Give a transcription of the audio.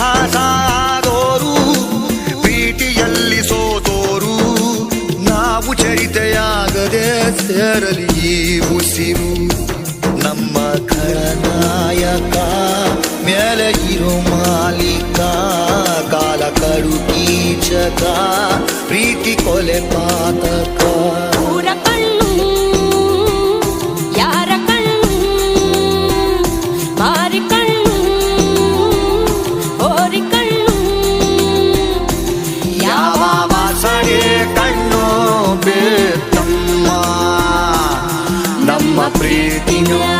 ಇತಿಹಾಸ ಆಗೋರು ಪ್ರೀತಿಯಲ್ಲಿ ಸೋತೋರು, ನಾವು ಚರಿತೆಯಾಗದೆ ಸೇರಲಿ ಈ ಉಸಿರು. ನಮ್ಮ ಖಳನಾಯಕ ಮೇಲೆ ಇರೋ ಮಾಲೀಕ, ಕಾಲ ಕಡು ಕೀಚಕ, ಪ್ರೀತಿ ಕೊಲೆ ಪಾತಕ. uma pretinha.